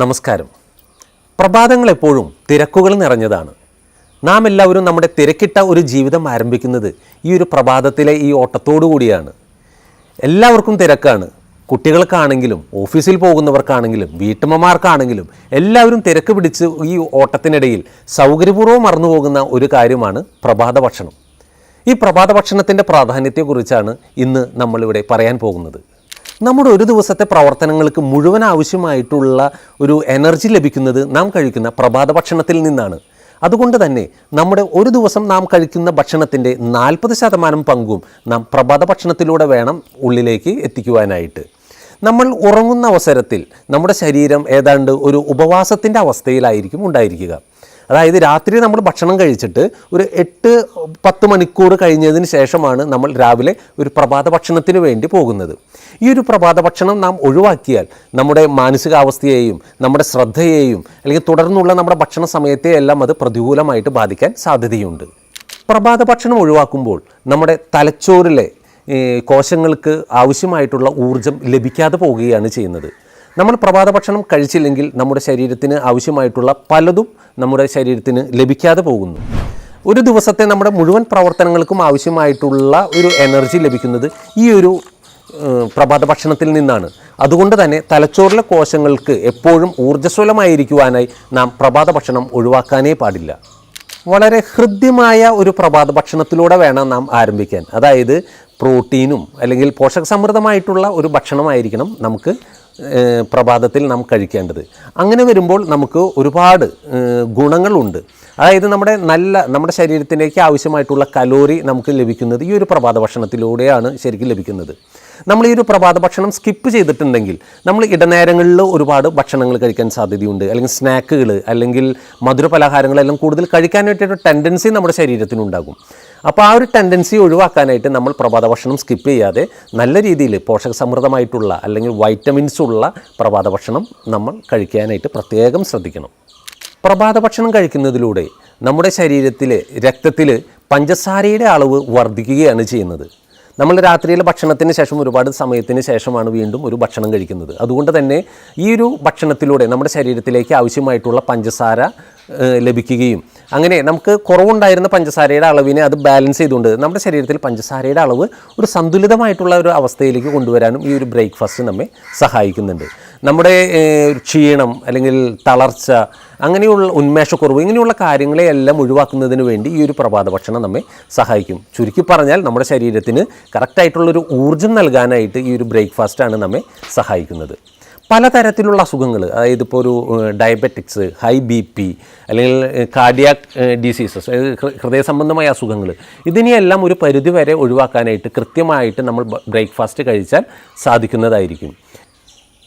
നമസ്കാരം. പ്രഭാതങ്ങൾ എപ്പോഴും തിരക്കുകൾ നിറഞ്ഞതാണ്. നാം എല്ലാവരും നമ്മുടെ തിരക്കിട്ട ഒരു ജീവിതം ആരംഭിക്കുന്നത് ഈ ഒരു പ്രഭാതത്തിലെ ഈ ഓട്ടത്തോടു കൂടിയാണ്. എല്ലാവർക്കും തിരക്കാണ്. കുട്ടികൾക്കാണെങ്കിലും ഓഫീസിൽ പോകുന്നവർക്കാണെങ്കിലും വീട്ടമ്മമാർക്കാണെങ്കിലും എല്ലാവരും തിരക്ക് പിടിച്ച് ഈ ഓട്ടത്തിനിടയിൽ സൗകര്യപൂർവം മറന്നുപോകുന്ന ഒരു കാര്യമാണ് പ്രഭാത ഭക്ഷണം. ഈ പ്രഭാത ഭക്ഷണത്തിന്റെ പ്രാധാന്യത്തെക്കുറിച്ചാണ് ഇന്ന് നമ്മളിവിടെ പറയാൻ പോകുന്നത്. നമ്മുടെ ഒരു ദിവസത്തെ പ്രവർത്തനങ്ങൾക്ക് മുഴുവൻ ആവശ്യമായിട്ടുള്ള ഒരു എനർജി ലഭിക്കുന്നത് നാം കഴിക്കുന്ന പ്രഭാത ഭക്ഷണത്തിൽ നിന്നാണ്. അതുകൊണ്ട് തന്നെ നമ്മുടെ ഒരു ദിവസം നാം കഴിക്കുന്ന ഭക്ഷണത്തിന്റെ നാൽപ്പത് ശതമാനം പങ്കും നാം പ്രഭാത ഭക്ഷണത്തിലൂടെ വേണം ഉള്ളിലേക്ക് എത്തിക്കുവാനായിട്ട്. നമ്മൾ ഉറങ്ങുന്ന അവസരത്തിൽ നമ്മുടെ ശരീരം ഏതാണ്ട് ഒരു ഉപവാസത്തിന്റെ അവസ്ഥയിലായിരിക്കും ഉണ്ടായിരിക്കുക. അതായത് രാത്രി നമ്മൾ ഭക്ഷണം കഴിച്ചിട്ട് ഒരു എട്ട് പത്ത് മണിക്കൂർ കഴിഞ്ഞതിന് ശേഷമാണ് നമ്മൾ രാവിലെ ഒരു പ്രഭാത ഭക്ഷണത്തിന് വേണ്ടി പോകുന്നത്. ഈ ഒരു പ്രഭാത ഭക്ഷണം നാം ഒഴിവാക്കിയാൽ നമ്മുടെ മാനസികാവസ്ഥയെയും നമ്മുടെ ശ്രദ്ധയെയും അല്ലെങ്കിൽ തുടർന്നുള്ള നമ്മുടെ ഭക്ഷണ സമയത്തെയെല്ലാം അത് പ്രതികൂലമായിട്ട് ബാധിക്കാൻ സാധ്യതയുണ്ട്. പ്രഭാത ഭക്ഷണം ഒഴിവാക്കുമ്പോൾ നമ്മുടെ തലച്ചോറിലെ കോശങ്ങൾക്ക് ആവശ്യമായിട്ടുള്ള ഊർജം ലഭിക്കാതെ പോവുകയാണ് ചെയ്യുന്നത്. നമ്മൾ പ്രഭാത ഭക്ഷണം കഴിച്ചില്ലെങ്കിൽ നമ്മുടെ ശരീരത്തിന് ആവശ്യമായിട്ടുള്ള പലതും നമ്മുടെ ശരീരത്തിന് ലഭിക്കാതെ പോകുന്നു. ഒരു ദിവസത്തെ നമ്മുടെ മുഴുവൻ പ്രവർത്തനങ്ങൾക്കും ആവശ്യമായിട്ടുള്ള ഒരു എനർജി ലഭിക്കുന്നത് ഈ ഒരു പ്രഭാത ഭക്ഷണത്തിൽ നിന്നാണ്. അതുകൊണ്ട് തന്നെ തലച്ചോറിലെ കോശങ്ങൾക്ക് എപ്പോഴും ഊർജസ്വലമായിരിക്കുവാനായി നാം പ്രഭാത ഭക്ഷണം ഒഴിവാക്കാനേ പാടില്ല. വളരെ ഹൃദ്യമായ ഒരു പ്രഭാത ഭക്ഷണത്തിലൂടെ വേണം നാം ആരംഭിക്കാൻ. അതായത് പ്രോട്ടീനും അല്ലെങ്കിൽ പോഷകസമൃദ്ധമായിട്ടുള്ള ഒരു ഭക്ഷണമായിരിക്കണം നമുക്ക് പ്രഭാതത്തിൽ നാം കഴിക്കേണ്ടത്. അങ്ങനെ വരുമ്പോൾ നമുക്ക് ഒരുപാട് ഗുണങ്ങളുണ്ട്. അതായത് നമ്മുടെ നല്ല നമ്മുടെ ശരീരത്തിലേക്ക് ആവശ്യമായിട്ടുള്ള കലോറി നമുക്ക് ലഭിക്കുന്നത് ഈ ഒരു പ്രഭാത ഭക്ഷണത്തിലൂടെയാണ് ശരിക്കും ലഭിക്കുന്നത്. നമ്മൾ ഈ ഒരു പ്രഭാത ഭക്ഷണം സ്കിപ്പ് ചെയ്തിട്ടുണ്ടെങ്കിൽ നമ്മൾ ഇടനേരങ്ങളിൽ ഒരുപാട് ഭക്ഷണങ്ങൾ കഴിക്കാൻ സാധ്യതയുണ്ട്. അല്ലെങ്കിൽ സ്നാക്കുകൾ അല്ലെങ്കിൽ മധുര പലഹാരങ്ങളെല്ലാം കൂടുതൽ കഴിക്കാനായിട്ടൊരു ടെൻഡൻസി നമ്മുടെ ശരീരത്തിനുണ്ടാകും അപ്പോൾ ആ ഒരു ടെൻഡൻസി ഒഴിവാക്കാനായിട്ട് നമ്മൾ പ്രഭാത ഭക്ഷണം സ്കിപ്പ് ചെയ്യാതെ നല്ല രീതിയിൽ പോഷക സമൃദ്ധമായിട്ടുള്ള അല്ലെങ്കിൽ വൈറ്റമിൻസ് ഉള്ള പ്രഭാത ഭക്ഷണം നമ്മൾ കഴിക്കാനായിട്ട് പ്രത്യേകം ശ്രദ്ധിക്കണം. പ്രഭാത ഭക്ഷണം കഴിക്കുന്നതിലൂടെ നമ്മുടെ ശരീരത്തിലെ രക്തത്തിൽ പഞ്ചസാരയുടെ അളവ് വർദ്ധിക്കുകയാണ് ചെയ്യുന്നത്. നമ്മൾ രാത്രിയിലെ ഭക്ഷണത്തിന് ശേഷം ഒരുപാട് സമയത്തിന് ശേഷമാണ് വീണ്ടും ഒരു ഭക്ഷണം കഴിക്കുന്നത്. അതുകൊണ്ട് തന്നെ ഈ ഒരു ഭക്ഷണത്തിലൂടെ നമ്മുടെ ശരീരത്തിലേക്ക് ആവശ്യമായിട്ടുള്ള പഞ്ചസാര ലഭിക്കുകയും. അങ്ങനെ നമുക്ക് കുറവുണ്ടായിരുന്ന പഞ്ചസാരയുടെ അളവിനെ അത് ബാലൻസ് ചെയ്തുകൊണ്ട് നമ്മുടെ ശരീരത്തിൽ പഞ്ചസാരയുടെ അളവ് ഒരു സന്തുലിതമായിട്ടുള്ള ഒരു അവസ്ഥയിലേക്ക് കൊണ്ടുവരാനും ഈ ഒരു ബ്രേക്ക്ഫാസ്റ്റ് നമ്മെ സഹായിക്കുന്നുണ്ട്. നമ്മുടെ ക്ഷീണം അല്ലെങ്കിൽ തളർച്ച അങ്ങനെയുള്ള ഉന്മേഷക്കുറവ് ഇങ്ങനെയുള്ള കാര്യങ്ങളെയെല്ലാം ഒഴിവാക്കുന്നതിന് വേണ്ടി ഈ ഒരു പ്രഭാത ഭക്ഷണം നമ്മെ സഹായിക്കും. ചുരുക്കി പറഞ്ഞാൽ നമ്മുടെ ശരീരത്തിന് കറക്റ്റായിട്ടുള്ളൊരു ഊർജം നൽകാനായിട്ട് ഈ ഒരു ബ്രേക്ക്ഫാസ്റ്റാണ് നമ്മെ സഹായിക്കുന്നത്. പലതരത്തിലുള്ള അസുഖങ്ങൾ അതായത് ഇപ്പോൾ ഒരു ഡയബറ്റിക്സ് ഹൈ ബി പി അല്ലെങ്കിൽ കാർഡിയാക് ഡിസീസസ് ഹൃദയ സംബന്ധമായ അസുഖങ്ങൾ ഇതിനെയെല്ലാം ഒരു പരിധി വരെ ഒഴിവാക്കാനായിട്ട് കൃത്യമായിട്ട് നമ്മൾ ബ്രേക്ക്ഫാസ്റ്റ് കഴിച്ചാൽ സാധിക്കുന്നതായിരിക്കും.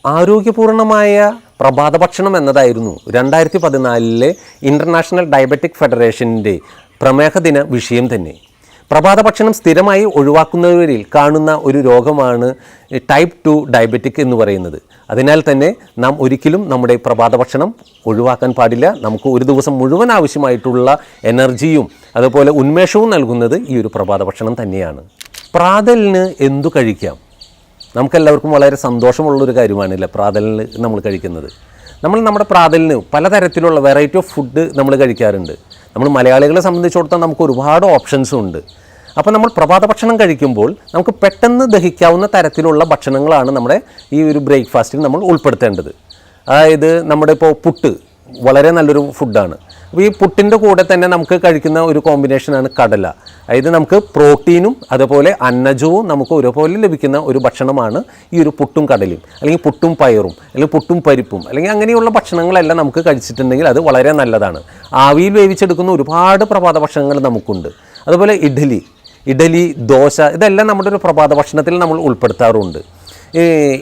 ആരോഗ്യപൂർണമായ പ്രഭാത ഭക്ഷണം എന്നതായിരുന്നു രണ്ടായിരത്തി പതിനാലിലെ ഇന്റർനാഷണൽ ഡയബറ്റിക് ഫെഡറേഷന്റെ പ്രമേഹ ദിന വിഷയം തന്നെ. പ്രഭാത ഭക്ഷണം സ്ഥിരമായി ഒഴിവാക്കുന്നവരിൽ കാണുന്ന ഒരു രോഗമാണ് ടൈപ്പ് ടു ഡയബറ്റിക് എന്ന് പറയുന്നത്. അതിനാൽ തന്നെ നാം ഒരിക്കലും നമ്മുടെ പ്രഭാത ഭക്ഷണം ഒഴിവാക്കാൻ പാടില്ല. നമുക്ക് ഒരു ദിവസം മുഴുവൻ ആവശ്യമായിട്ടുള്ള എനർജിയും അതുപോലെ ഉന്മേഷവും നൽകുന്നത് ഈ ഒരു പ്രഭാത ഭക്ഷണം തന്നെയാണ്. പ്രാതലിന് എന്തു കഴിക്കാം? നമുക്കെല്ലാവർക്കും വളരെ സന്തോഷമുള്ളൊരു കാര്യമാണല്ലേ പ്രാതലിന് നമ്മൾ കഴിക്കുന്നത്. നമ്മൾ നമ്മുടെ പ്രാതലിന് പലതരത്തിലുള്ള വെറൈറ്റി ഓഫ് ഫുഡ് നമ്മൾ കഴിക്കാറുണ്ട്. നമ്മൾ മലയാളികളെ സംബന്ധിച്ചിടത്തോളം നമുക്ക് ഒരുപാട് ഓപ്ഷൻസും ഉണ്ട്. അപ്പോൾ നമ്മൾ പ്രഭാത ഭക്ഷണം കഴിക്കുമ്പോൾ നമുക്ക് പെട്ടെന്ന് ദഹിക്കാവുന്ന തരത്തിലുള്ള ഭക്ഷണങ്ങളാണ് നമ്മുടെ ഈ ഒരു ബ്രേക്ക്ഫാസ്റ്റിൽ നമ്മൾ ഉൾപ്പെടുത്തേണ്ടത്. അതായത് നമ്മുടെ ഇപ്പോൾ പുട്ട് വളരെ നല്ലൊരു ഫുഡാണ്. അപ്പോൾ ഈ പുട്ടിന്റെ കൂടെ തന്നെ നമുക്ക് കഴിക്കുന്ന ഒരു കോമ്പിനേഷനാണ് കടല. അതായത് നമുക്ക് പ്രോട്ടീനും അതുപോലെ അന്നജവും നമുക്ക് ഒരുപോലെ ലഭിക്കുന്ന ഒരു ഭക്ഷണമാണ് ഈ ഒരു പുട്ടും കടലും അല്ലെങ്കിൽ പുട്ടും പയറും അല്ലെങ്കിൽ പുട്ടും പരിപ്പും അല്ലെങ്കിൽ അങ്ങനെയുള്ള ഭക്ഷണങ്ങളെല്ലാം നമുക്ക് കഴിച്ചിട്ടുണ്ടെങ്കിൽ അത് വളരെ നല്ലതാണ്. ആവിയിൽ വേവിച്ചെടുക്കുന്ന ഒരുപാട് പ്രഭാത ഭക്ഷണങ്ങൾ നമുക്കുണ്ട്. അതുപോലെ ഇഡ്ഡലി ഇഡലി ദോശ ഇതെല്ലാം നമ്മുടെ ഒരു പ്രഭാത ഭക്ഷണത്തിൽ നമ്മൾ ഉൾപ്പെടുത്താറുണ്ട്.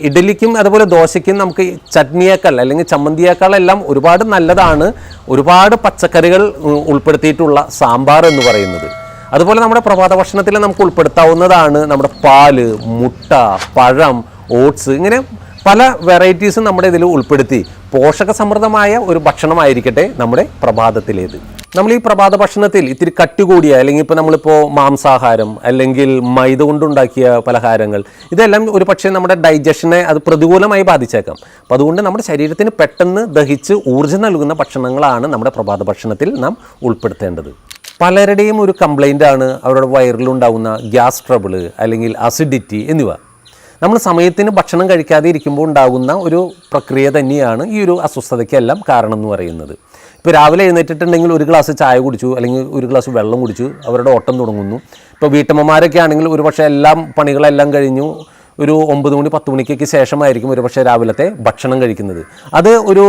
ഇഡലിക്കും അതുപോലെ ദോശയ്ക്കും നമുക്ക് ചട്നിയേക്കാൾ അല്ലെങ്കിൽ ചമ്മന്തിയേക്കാളെല്ലാം ഒരുപാട് നല്ലതാണ്. ഒരുപാട് പച്ചക്കറികൾ ഉൾപ്പെടുത്തിയിട്ടുള്ള സാമ്പാർ എന്ന് പറയുന്നത്. അതുപോലെ നമ്മുടെ പ്രഭാത ഭക്ഷണത്തിൽ നമുക്ക് ഉൾപ്പെടുത്താവുന്നതാണ് നമ്മുടെ പാൽ മുട്ട പഴം ഓട്സ് ഇങ്ങനെ പല വെറൈറ്റീസും നമ്മുടെ ഇതിൽ ഉൾപ്പെടുത്തി പോഷക സമൃദ്ധമായ ഒരു ഭക്ഷണമായിരിക്കട്ടെ നമ്മുടെ പ്രഭാതത്തിലേത്. നമ്മൾ ഈ പ്രഭാത ഭക്ഷണത്തിൽ ഇത്തിരി കട്ടി കൂടിയ അല്ലെങ്കിൽ ഇപ്പോൾ നമ്മളിപ്പോൾ മാംസാഹാരം അല്ലെങ്കിൽ മൈദ കൊണ്ടുണ്ടാക്കിയ പലഹാരങ്ങൾ ഇതെല്ലാം ഒരു പക്ഷേ നമ്മുടെ ഡൈജഷനെ അത് പ്രതികൂലമായി ബാധിച്ചേക്കാം. അപ്പോൾ അതുകൊണ്ട് നമ്മുടെ ശരീരത്തിന് പെട്ടെന്ന് ദഹിച്ച് ഊർജം നൽകുന്ന ഭക്ഷണങ്ങളാണ് നമ്മുടെ പ്രഭാത ഭക്ഷണത്തിൽ നാം ഉൾപ്പെടുത്തേണ്ടത്. പലരുടെയും ഒരു കംപ്ലൈന്റ് ആണ് അവരുടെ വയറിലുണ്ടാകുന്ന ഗ്യാസ് ട്രബിൾ അല്ലെങ്കിൽ അസിഡിറ്റി എന്നിവ. നമ്മൾ സമയത്തിന് ഭക്ഷണം കഴിക്കാതെ ഇരിക്കുമ്പോൾ ഉണ്ടാകുന്ന ഒരു പ്രക്രിയ തന്നെയാണ് ഈ ഒരു അസ്വസ്ഥതയ്ക്കെല്ലാം കാരണം എന്ന് പറയുന്നത്. ഇപ്പോൾ രാവിലെ എഴുന്നേറ്റിട്ടുണ്ടെങ്കിൽ ഒരു ഗ്ലാസ് ചായ കുടിച്ചു അല്ലെങ്കിൽ ഒരു ഗ്ലാസ് വെള്ളം കുടിച്ചു അവരുടെ ഓട്ടം തുടങ്ങുന്നു. ഇപ്പോൾ വീട്ടമ്മമാരൊക്കെ ആണെങ്കിൽ ഒരു പക്ഷേ എല്ലാം പണികളെല്ലാം കഴിഞ്ഞു ഒരു ഒമ്പത് മണി പത്ത് മണിക്കൊക്കെ ശേഷമായിരിക്കും ഒരു പക്ഷേ രാവിലത്തെ ഭക്ഷണം കഴിക്കുന്നത്. അത് ഒരു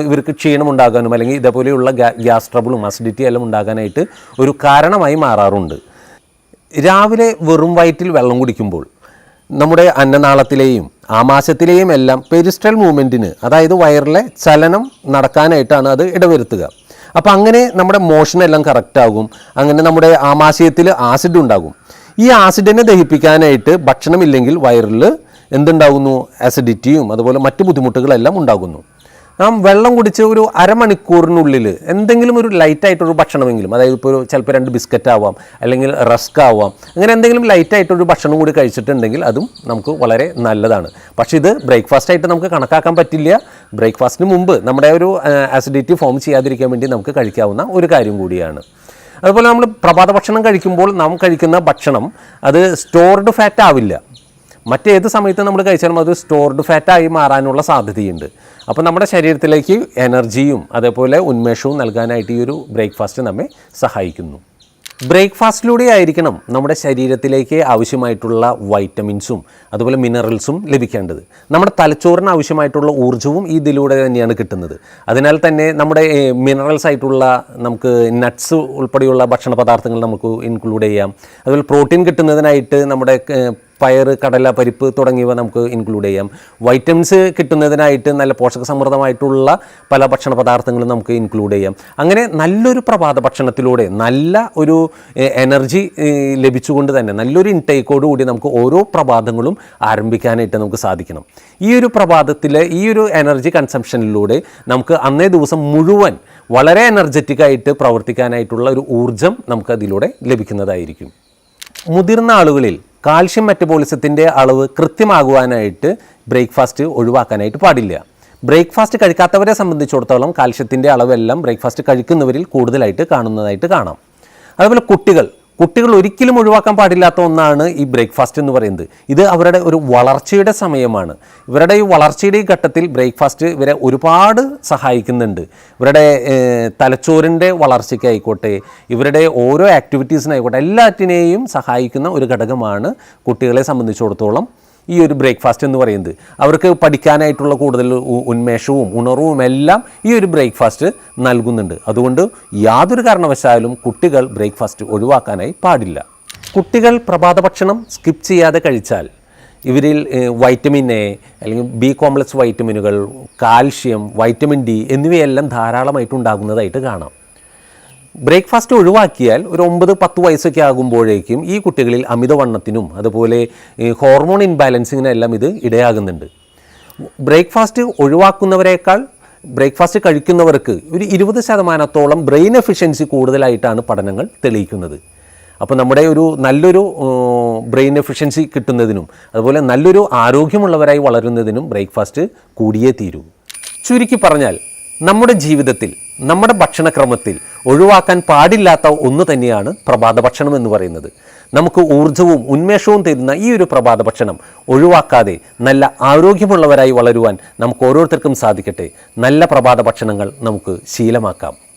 ഇവർക്ക് ക്ഷീണം ഉണ്ടാകാനും അല്ലെങ്കിൽ ഇതേപോലെയുള്ള ഗ്യാ- ഗ്യാസ് ട്രബിളും അസിഡിറ്റി എല്ലാം ഉണ്ടാകാനായിട്ട് ഒരു കാരണമായി മാറാറുണ്ട്. രാവിലെ വെറും വയറ്റിൽ വെള്ളം കുടിക്കുമ്പോൾ നമ്മുടെ അന്നനാളത്തിലെയും ആമാശയത്തിലെയും എല്ലാം പെരിസ്ട്രൽ മൂവ്മെന്റിന് അതായത് വയറിലെ ചലനം നടക്കാനായിട്ടാണ് അത് ഇടവരുത്തുക. അപ്പോൾ അങ്ങനെ നമ്മുടെ മോഷൻ എല്ലാം കറക്റ്റ് ആകും. അങ്ങനെ നമ്മുടെ ആമാശയത്തിൽ ആസിഡ് ഉണ്ടാകും. ഈ ആസിഡിനെ ദഹിപ്പിക്കാനായിട്ട് ഭക്ഷണമില്ലെങ്കിൽ വയറിൽ എന്തുണ്ടാകുന്നു? ആസിഡിറ്റിയും അതുപോലെ മറ്റു ബുദ്ധിമുട്ടുകളെല്ലാം ഉണ്ടാകുന്നു. നാം വെള്ളം കുടിച്ച് ഒരു അരമണിക്കൂറിനുള്ളിൽ എന്തെങ്കിലും ഒരു ലൈറ്റായിട്ടൊരു ഭക്ഷണമെങ്കിലും അതായത് ഇപ്പോൾ ചിലപ്പോൾ രണ്ട് ബിസ്ക്കറ്റ് ആവാം അല്ലെങ്കിൽ റസ്ക് ആവാം അങ്ങനെ എന്തെങ്കിലും ലൈറ്റായിട്ടൊരു ഭക്ഷണം കൂടി കഴിച്ചിട്ടുണ്ടെങ്കിൽ അതും നമുക്ക് വളരെ നല്ലതാണ്. പക്ഷേ ഇത് ബ്രേക്ക്ഫാസ്റ്റ് ആയിട്ട് നമുക്ക് കണക്കാക്കാൻ പറ്റില്ല. ബ്രേക്ക്ഫാസ്റ്റിന് മുമ്പ് നമ്മുടെ ഒരു ആസിഡിറ്റി ഫോം ചെയ്യാതിരിക്കാൻ വേണ്ടി നമുക്ക് കഴിക്കാവുന്ന ഒരു കാര്യം കൂടിയാണ്. അതുപോലെ നമ്മൾ പ്രഭാത ഭക്ഷണം കഴിക്കുമ്പോൾ നാം കഴിക്കുന്ന ഭക്ഷണം അത് സ്റ്റോർഡ് ഫാറ്റ് ആവില്ല. മറ്റേത് സമയത്ത് നമ്മൾ കഴിച്ചാലും അത് സ്റ്റോർഡ് ഫാറ്റായി മാറാനുള്ള സാധ്യതയുണ്ട്. അപ്പോൾ നമ്മുടെ ശരീരത്തിലേക്ക് എനർജിയും അതേപോലെ ഉന്മേഷവും നൽകാനായിട്ട് ഈ ഒരു ബ്രേക്ക്ഫാസ്റ്റ് നമ്മെ സഹായിക്കുന്നു. ബ്രേക്ക്ഫാസ്റ്റിലൂടെ ആയിരിക്കണം നമ്മുടെ ശരീരത്തിലേക്ക് ആവശ്യമായിട്ടുള്ള വൈറ്റമിൻസും അതുപോലെ മിനറൽസും ലഭിക്കേണ്ടത്. നമ്മുടെ തലച്ചോറിന് ആവശ്യമായിട്ടുള്ള ഊർജവും ഇതിലൂടെ തന്നെയാണ് കിട്ടുന്നത്. അതിനാൽ തന്നെ നമ്മുടെ മിനറൽസ് ആയിട്ടുള്ള നമുക്ക് നട്ട്സ് ഉൾപ്പെടെയുള്ള ഭക്ഷണ പദാർത്ഥങ്ങൾ നമുക്ക് ഇൻക്ലൂഡ് ചെയ്യാം. അതുപോലെ പ്രോട്ടീൻ കിട്ടുന്നതിനായിട്ട് നമ്മുടെ പയറ് കടല പരിപ്പ് തുടങ്ങിയവ നമുക്ക് ഇൻക്ലൂഡ് ചെയ്യാം. വൈറ്റമിൻസ് കിട്ടുന്നതിനായിട്ട് നല്ല പോഷക സമൃദ്ധമായിട്ടുള്ള പല ഭക്ഷണ പദാർത്ഥങ്ങളും നമുക്ക് ഇൻക്ലൂഡ് ചെയ്യാം. അങ്ങനെ നല്ലൊരു പ്രഭാത ഭക്ഷണത്തിലൂടെ നല്ല ഒരു എനർജി ലഭിച്ചുകൊണ്ട് തന്നെ നല്ലൊരു ഇൻടേക്കോട് കൂടി നമുക്ക് ഓരോ പ്രഭാതങ്ങളും ആരംഭിക്കാനായിട്ട് നമുക്ക് സാധിക്കണം. ഈ ഒരു പ്രഭാതത്തിലെ ഈ ഒരു എനർജി കൺസംഷനിലൂടെ നമുക്ക് അന്നേ ദിവസം മുഴുവൻ വളരെ എനർജറ്റിക് ആയിട്ട് പ്രവർത്തിക്കാനായിട്ടുള്ള ഒരു ഊർജം നമുക്ക് അതിലൂടെ ലഭിക്കുന്നതായിരിക്കും. മുതിർന്ന ആളുകളിൽ കാൽഷ്യം മെറ്റബോളിസത്തിന്റെ അളവ് കൃത്യമാകുവാനായിട്ട് ബ്രേക്ക്ഫാസ്റ്റ് ഒഴിവാക്കാനായിട്ട് പാടില്ല. ബ്രേക്ക്ഫാസ്റ്റ് കഴിക്കാത്തവരെ സംബന്ധിച്ചിടത്തോളം കാൽഷ്യത്തിന്റെ അളവെല്ലാം ബ്രേക്ക്ഫാസ്റ്റ് കഴിക്കുന്നവരിൽ കൂടുതലായിട്ട് കാണുന്നതായിട്ട് കാണാം. അതുപോലെ കുട്ടികൾ കുട്ടികൾ ഒരിക്കലും ഒഴിവാക്കാൻ പാടില്ലാത്ത ഒന്നാണ് ഈ ബ്രേക്ക്ഫാസ്റ്റ് എന്ന് പറയുന്നത്. ഇത് അവരുടെ ഒരു വളർച്ചയുടെ സമയമാണ്. ഇവരുടെ ഈ വളർച്ചയുടെ ഈ ഘട്ടത്തിൽ ബ്രേക്ക്ഫാസ്റ്റ് ഇവരെ ഒരുപാട് സഹായിക്കുന്നുണ്ട്. ഇവരുടെ തലച്ചോറിന്റെ വളർച്ചയ്ക്കായിക്കോട്ടെ ഇവരുടെ ഓരോ ആക്ടിവിറ്റീസിനായിക്കോട്ടെ എല്ലാറ്റിനെയും സഹായിക്കുന്ന ഒരു ഘടകമാണ് കുട്ടികളെ സംബന്ധിച്ചിടത്തോളം ഈ ഒരു ബ്രേക്ക്ഫാസ്റ്റ് എന്ന് പറയുന്നത്. അവർക്ക് പഠിക്കാനായിട്ടുള്ള കൂടുതൽ ഉന്മേഷവും ഉണർവും എല്ലാം ഈ ഒരു ബ്രേക്ക്ഫാസ്റ്റ് നൽകുന്നുണ്ട്. അതുകൊണ്ട് യാതൊരു കാരണവശാലും കുട്ടികൾ ബ്രേക്ക്ഫാസ്റ്റ് ഒഴിവാക്കാനായി പാടില്ല. കുട്ടികൾ പ്രഭാത ഭക്ഷണം സ്കിപ്പ് ചെയ്യാതെ കഴിച്ചാൽ ഇവരിൽ വൈറ്റമിൻ എ അല്ലെങ്കിൽ ബി കോംപ്ലക്സ് വൈറ്റമിനുകൾ കാൽഷ്യം വൈറ്റമിൻ ഡി എന്നിവയെല്ലാം ധാരാളമായിട്ട് ഉണ്ടാകുന്നതായിട്ട് കാണാം. ബ്രേക്ക്ഫാസ്റ്റ് ഒഴിവാക്കിയാൽ ഒരു ഒമ്പത് പത്ത് വയസ്സൊക്കെ ആകുമ്പോഴേക്കും ഈ കുട്ടികളിൽ അമിതവണ്ണത്തിനും അതുപോലെ ഹോർമോൺ ഇൻബാലൻസിങ്ങിനെല്ലാം ഇത് ഇടയാകുന്നുണ്ട്. ബ്രേക്ക്ഫാസ്റ്റ് ഒഴിവാക്കുന്നവരെക്കാൾ ബ്രേക്ക്ഫാസ്റ്റ് കഴിക്കുന്നവർക്ക് ഒരു ഇരുപത് ശതമാനത്തോളം ബ്രെയിൻ എഫിഷ്യൻസി കൂടുതലായിട്ടാണ് പഠനങ്ങൾ തെളിയിക്കുന്നത്. അപ്പോൾ നമ്മുടെ ഒരു നല്ലൊരു ബ്രെയിൻ എഫിഷ്യൻസി കിട്ടുന്നതിനും അതുപോലെ നല്ലൊരു ആരോഗ്യമുള്ളവരായി വളരുന്നതിനും ബ്രേക്ക്ഫാസ്റ്റ് കൂടിയേ തീരൂ. ചുരുക്കി പറഞ്ഞാൽ നമ്മുടെ ജീവിതത്തിൽ നമ്മുടെ ഭക്ഷണക്രമത്തിൽ ഒഴിവാക്കാൻ പാടില്ലാത്ത ഒന്ന് തന്നെയാണ് പ്രഭാത ഭക്ഷണം എന്ന് പറയുന്നത്. നമുക്ക് ഊർജവും ഉന്മേഷവും തരുന്ന ഈ ഒരു പ്രഭാത ഭക്ഷണം ഒഴിവാക്കാതെ നല്ല ആരോഗ്യമുള്ളവരായി വളരുവാൻ നമുക്ക് ഓരോരുത്തർക്കും സാധിക്കട്ടെ. നല്ല പ്രഭാത ഭക്ഷണങ്ങൾ നമുക്ക് ശീലമാക്കാം.